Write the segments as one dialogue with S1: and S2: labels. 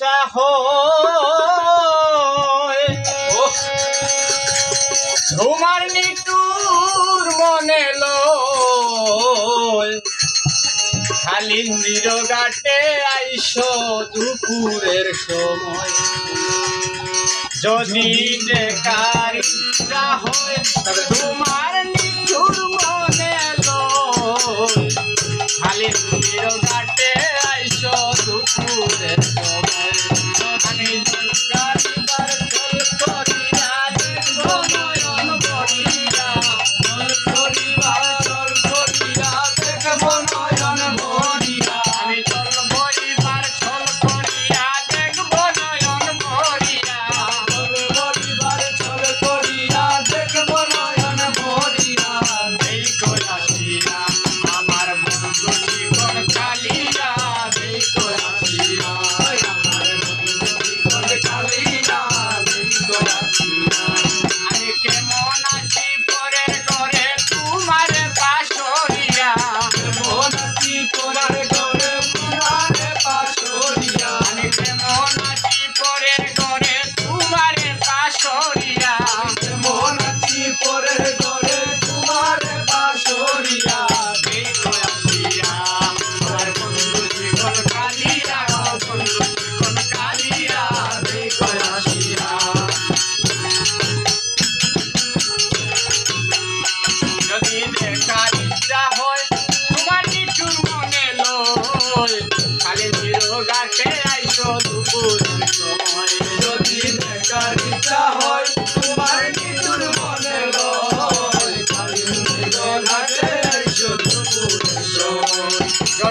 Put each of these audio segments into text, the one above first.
S1: চাহ তোমার নিটুর মনে ল খালি নির গাটে আইস দুপুরের সময়। যদি বেকার হয়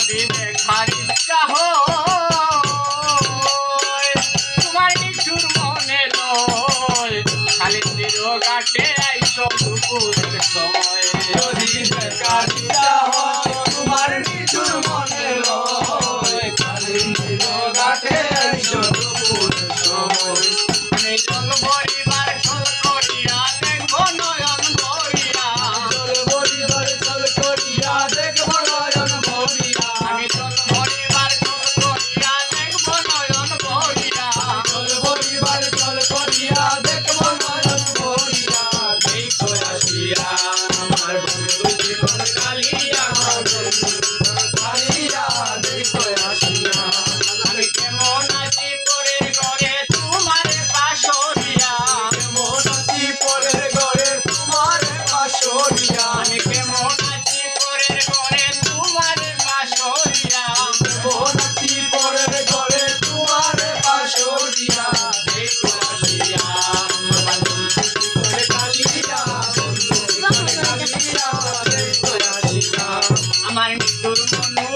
S1: দিবে খারি চাহ তোমার নিচুর মনে লয়, খালি তীর গাটে আইসো দুপুরের সময়। যদি খারি চাহ তোমার নিচুর মনে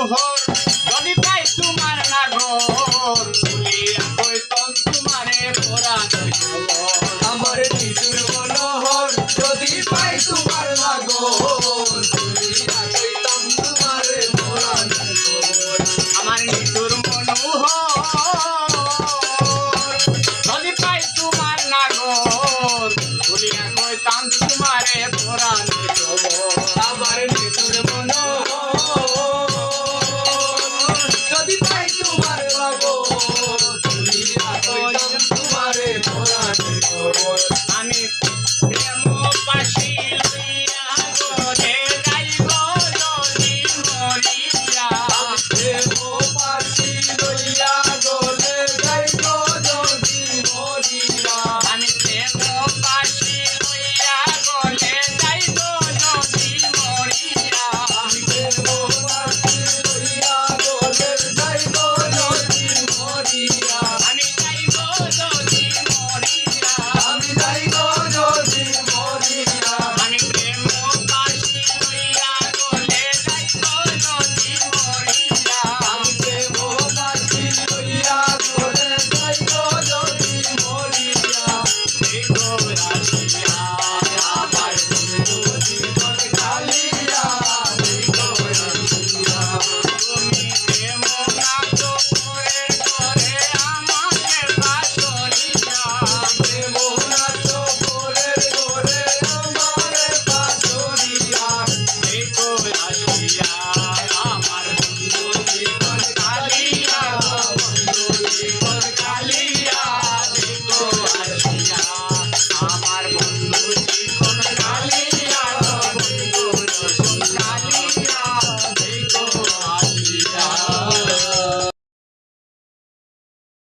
S1: মোহর যদি পাই তোমার নাগর, বলিয়া কইতন তোমারে পোড়া আমার দিদুর মনোহর, যদি পাই তোমার